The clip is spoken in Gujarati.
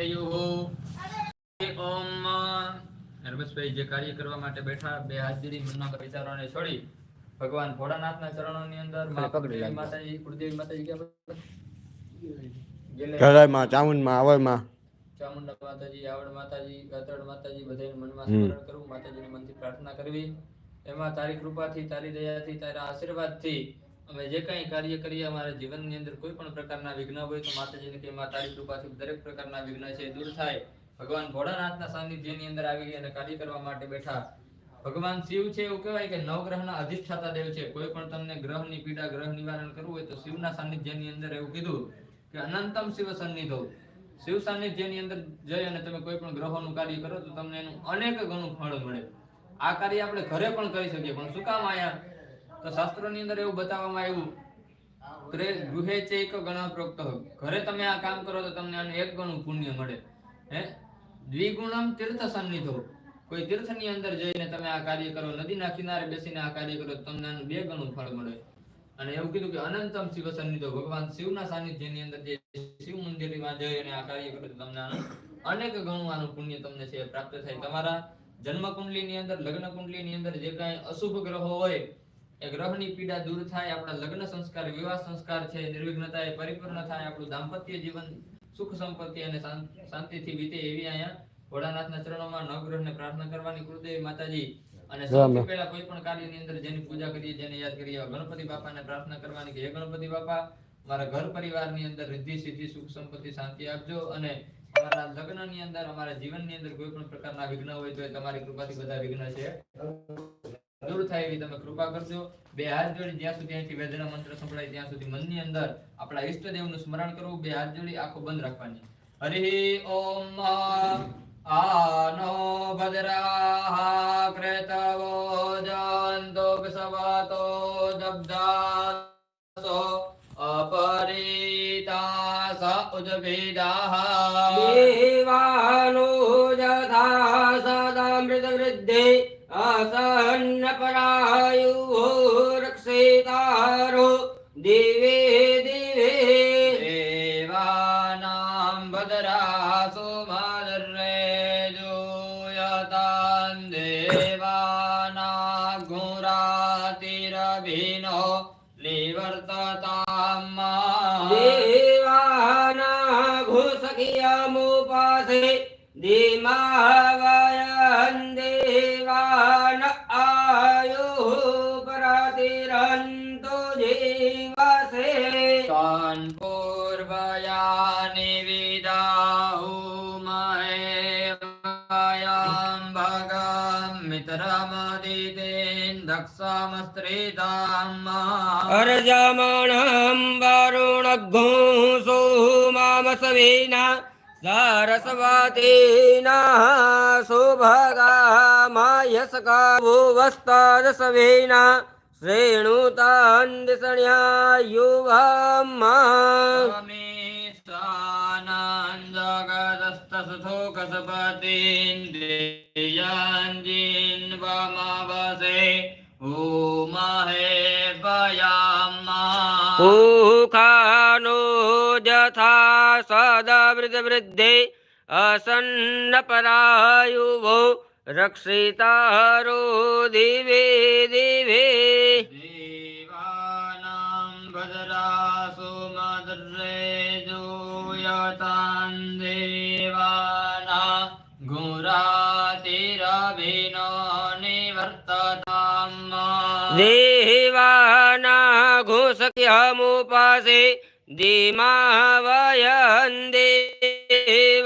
ઓમ જે કાર્ય કરવા માટે બેઠા બે હાજરી મનના વિચારોને છોડી ભગવાન ભોળાનાથના ચરણોની અંદર. માતાજી કુળદેવી માતાજી ક્યાં? ગેલે. ચામુંડમાં આવડમાં ચામુંડા માતાજી આવડ માતાજી ગાતડ માતાજી બધાને મનમાં સ્મરણ કરવું માતાજીને મનથી પ્રાર્થના કરવી. એમાં તારી કૃપાથી તારી દયાથી તારા આશીર્વાદથી અમે જે કંઈ કાર્ય કરીએ અમારા જીવનની અંદર કોઈ પણ પ્રકારના વિઘ્ન હોય તો માતાજીને કે માં તારી કૃપાથી દરેક પ્રકારના વિઘ્ન છે દૂર થાય. ભગવાન ભોળાનાથના સાનિધ્યની અંદર આવી અને કાર્ય કરવા માટે બેઠા. ભગવાન શિવ છે એવું કહેવાય કે નવગ્રહના અધિષ્ઠાતા દેવ છે. કોઈ પણ તમને ગ્રહની પીડા, ગ્રહ નિવારણ કરવું હોય તો શિવના સાનિધ્યની અંદર એવું કીધું કે અનંતમ શિવ સન્નિધો. શિવ સાનિધ્યની અંદર જઈ અને તમે કોઈ પણ ગ્રહોનું કાર્ય કરો તો તમને એનું અનેક ગણું ફળ મળે. આ કાર્ય આપણે ઘરે પણ કરી શકીએ, પણ શું કામ આયા? તો શાસ્ત્રોની અંદર એવું બતાવવામાં આવ્યું ગૃહે ચૈક ગણ પ્રોક્ત ઘરે તમે આ કામ કરો તો તમને આનું એક ગણું પુણ્ય મળે. હે? દ્વિગુણમ તીર્થ સન્નિધો કોઈ તીર્થની અંદર જઈને તમે આ કાર્ય કરો, નદીના કિનારે બેસીને આ કાર્ય કરો તમને આનું બે ગણું ફળ મળે. અને એવું કીધું કે અનંતમ શિવ સન્નિધો ભગવાન શિવના સાનિધ્યની અંદર જે શિવ મંદિરમાં જઈ અને આ કાર્ય કરો તો તમને આનું અનેક ગણું આનું પુણ્ય તમને છે પ્રાપ્ત થાય. તમારા જન્મ કુંડલીની અંદર લગ્ન કુંડલીની અંદર જે કાંઈ અશુભ ગ્રહો હોય એ ગ્રહની પીડા દૂર થાય આપણા લગ્ન સંસ્કાર વિવાહ સંસ્કાર છે નિર્વિઘ્નતા એ પરિપૂર્ણ થાય આપણું દાંપત્ય જીવન સુખ સંપત્તિ અને શાંતિથી વીતે એવી અહીંયા ભોળાનાથના ચરણોમાં નવગ્રહને પ્રાર્થના કરવાની કૃદેવી માતાજી અને સૌથી પહેલા કોઈ પણ કાર્યની અંદર જેની પૂજા કરીએ જેને યાદ કરીએ ગણપતિ બાપાને પ્રાર્થના કરવાની કે હે ગણપતિ બાપા મારા ઘર પરિવારની અંદર રિદ્ધિ સિદ્ધિ સુખ સંપત્તિ શાંતિ આપજો અને અમારા લગ્નની અંદર અમારા જીવનની અંદર કોઈ પણ પ્રકારના વિઘ્ન હોય તો તમારી કૃપાથી બધા વિઘ્ન છે. દૂર થાય એવી તમે કૃપા કરજો. બે હાથ જોડી જ્યાં સુધી અહીંથી વેદના મંત્ર સંભળાય ત્યાં સુધી મનની અંદર આપણા ઈષ્ટદેવનું સ્મરણ કરવું, બે હાથ જોડી આંખો બંધ રાખવાની. હરિ ઓમ આનો ભદ્રાહ ક્રેતવો જંતો સવાતો દબ્દાસો અપરિતા સ ઉદ્ભિદાહ દેવાનો જથા સદામૃત વૃદ્ધે અસહન રક્ષેતારો દિવે દિવે દેવાનાં ભદ્રાસુ માદરે જોયતાન દેવાના ગુરાતિરભિનો નિવર્તતામ દેવાના ઘોષકિયમુપાસે ધીમાવયન तान् पूर्वया निवेदाो मायाम्भगाम् दक्षामस्त्रिताम्माजमनाम्बरुणघ्षो मामसविना सारसवातिना सुभागा मायस का भुवस्तादसवीना શ્રેણુતાંદસણ્યા યુગમે સ્વાનંદ જગતસ્તસુખસપતિન્દ્રિયાન્જીન વામાવસે ઉમહે પયામા ઉખાનો જથા સદવૃદ્ધવૃદ્ધે અસન્નપરાયુવો રક્ષિતારો દિવે देवाना गुरातिरभिनो निवर्तताम् देवाना घोष्यमुपासे दीमाह वयन् देहि